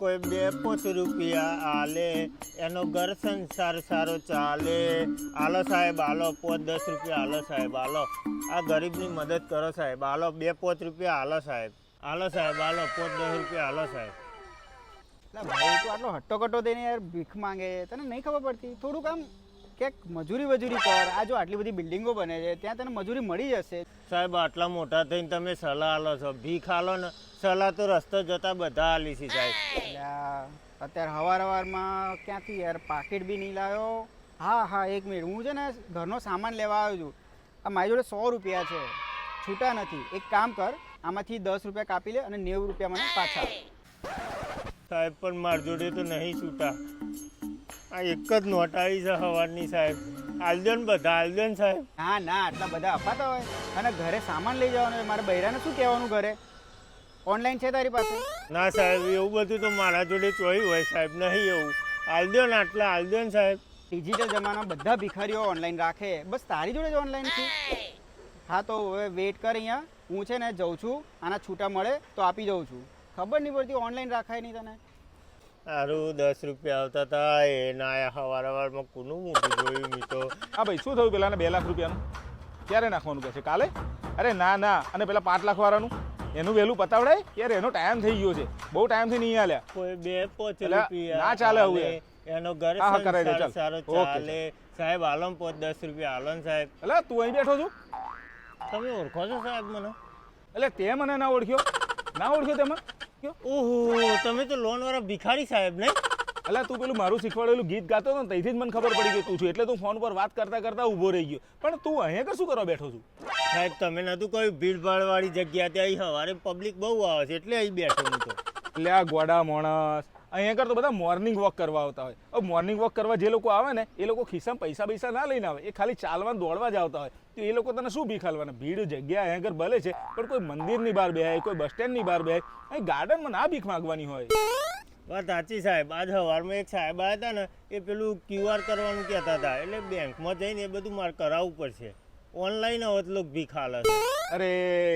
કોઈ બે પાંચ રૂપિયા આલે, એનો ઘર સંસાર સારો ચાલે. આલો સાહેબ આલો પાંચ દસ રૂપિયા આલો સાહેબ આલો આ ગરીબની મદદ કરો સાહેબ આલો બે પાંચ રૂપિયા આલો સાહેબ. આલો સાહેબ આલો પાંચ દસ રૂપિયા આલો સાહેબ. એટલે ભાઈ તો આટલો હટ્ટો કટ્ટો દઈને યાર ભીખ માંગે તને નહીં ખબર પડતી? થોડુંક આમ ક્યાંક મજૂરી વજૂરી કર. આ જો આટલી બધી બિલ્ડિંગો બને છે ત્યાં તને મજૂરી મળી જશે. સાહેબ આટલા મોટા થઈને તમે સલાહ આલો છો. ભીખ આલો ને સલાહ તો રસ્તો જતા બધા આલી છે સાહેબ. અત્યારે હવાર હવારમાં ક્યાંથી યાર? પાકીટ બી નહીં લાવ્યો હા હા એક મિનિટ. હું છે ને ઘરનો સામાન લેવા આવ્યો છું. આ મારી જોડે સો રૂપિયા છે. છૂટા નથી. એક કામ કર આમાંથી દસ રૂપિયા કાપી લે અને નેવું રૂપિયા મને પાછા સાહેબ પણ મારી જોડે તો નહીં છૂટા. આ એક જ નોટ આવી છે સવારની સાહેબ. આલજો બધા આલજો સાહેબ. ના ના આટલા બધા અપાતા હોય. અને ઘરે સામાન લઈ જવાનું હોય. મારે બૈરાને શું કહેવાનું ઘરે? ઓનલાઈન છે તારી પાસે? ના સાહેબ એવું બધું તો મારા જોડે ચોઈ હોય સાહેબ નહીં એવું. આલજો ને આટલા આલજો સાહેબ. ડિજિટલ જમાનામાં બધા ભિખારીઓ ઓનલાઈન રાખે. બસ તારી જોડે જ ઓનલાઈન છે? હા તો હવે વેઇટ કર અહીંયા. હું છે ને જઉં છું. આના છૂટા મળે તો આપી દઉં છું. ખબર નહીં પડતી ઓનલાઈન રાખાય નહીં તને? સારું દસ રૂપિયા આવતા હતા એ ના સવાર કોનું મોટું જોયું મી તો. હા ભાઈ શું થયું પેલાને બે લાખ રૂપિયાનું? ક્યારે નાખવાનું કહે છે કાલે? અરે ના ના. અને પેલા પાંચ લાખ વાળાનું? એનું વહેલું પતાવડાય? યાર એનો ટાઈમ થઈ ગયો છે. બહુ ટાઈમથી નહીં આલ્યા. કોઈ બે પોચ રૂપિયા ના ચાલે હવે. એનો ઘર હા, કરાઈ દે, ચાલ. સારો ચાલે. સાહેબ આલમ પોચ દસ રૂપિયા. આલમ સાહેબ. એટલે તું અહીં બેઠો છું? તમે ઓળખો છો સાહેબ મને? એટલે તે મને ના ઓળખ્યો? ના ઓળખ્યો તે મને ઓહો તમે તો લોન વાળા ભિખારી સાહેબ ને એટલે તું પેલું મારું શીખવાડેલું ગીત ગાતો હતો ને ત્યાંથી જ મને ખબર પડી ગઈ તું છું. એટલે તું ફોન પર વાત કરતા કરતા ઊભો રહી ગયો. પણ તું અહીંયા કે શું કરવા બેઠો છું? સાહેબ તમે નતું કહ્યું ભીડભાડ વાળી જગ્યા ત્યાં અહીં સવારે પબ્લિક બહુ આવે છે એટલે અહીં બેઠો હું તો. એટલે આ ગોડા માણસ અહીંયા કર તો બધા મોર્નિંગ વોક કરવા આવતા હોય. હવે મોર્નિંગ વોક કરવા જે લોકો આવે ને એ લોકો ખિસ્સામાં પૈસા પૈસા ના લઈને આવે. એ ખાલી ચાલવા દોડવા જ આવતા હોય. તો એ લોકો તને શું ભીખાલવાના ભીડ જગ્યા અહીંયા આગળ ભલે છે પણ કોઈ મંદિરની બહાર બેહાય કોઈ બસ સ્ટેન્ડની બહાર બેહાય અહીં ગાર્ડનમાં ના ભીખ માગવાની હોય. વાત સાચી સાહેબ. આજ સવારમાં એક સાહેબ આવ્યા હતા ને એ પેલું ક્યુઆર કરવાનું કહેતા હતા એટલે બેંકમાં જઈને એ બધું મારે કરાવવું પડશે. ઓનલાઈન લોકો ભીખ હાલે અરે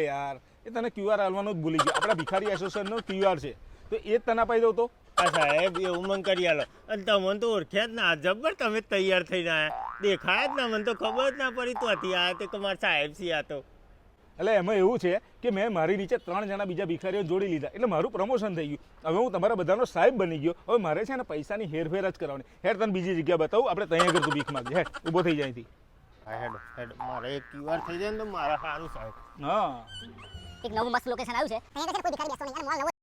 યાર એ તને ક્યુઆર હાલવાનું જ ભૂલી ગયો. આપણા ભિખારી એસોસિએશનનો ક્યુઆર છે. તો એ જ તને અપાઈ દઉં તો? આ સાહેબ એવું ઉમંગ કરી આલો. અને તમને તો ઓળખ્યા જ ના જબ્બર તમે તૈયાર થઈને આવ્યા દેખાયા જ ના મને તો ખબર જ ના પડી તો હતી આ તે કમાર સાહેબ છે આ તો. એટલે એમાં એવું છે કે મેં મારી નીચે ત્રણ જણા બીજા ભિખારીઓ જોડી લીધા. એટલે મારું પ્રમોશન થઈ ગયું. હવે હું તમારા બધાનો સાહેબ બની ગયો. હવે મારે છે ને પૈસાની હેરફેર જ કરવાની. હેર તને બીજી જગ્યા બતાવું. આપણે ત્યાં આગળ તું ભીખ માગજે હેડ ઊભો થઈ જાય. હેડ હેડ. મારે એક ક્યુઆર થઈ જાય ને તો મારા સારું સાહેબ. હા. એક નવું મસ્ત લોકેશન આવ્યું છે. અહીંયા કોઈ ભિખારી બેસતો નહીં. અને મોલ નવો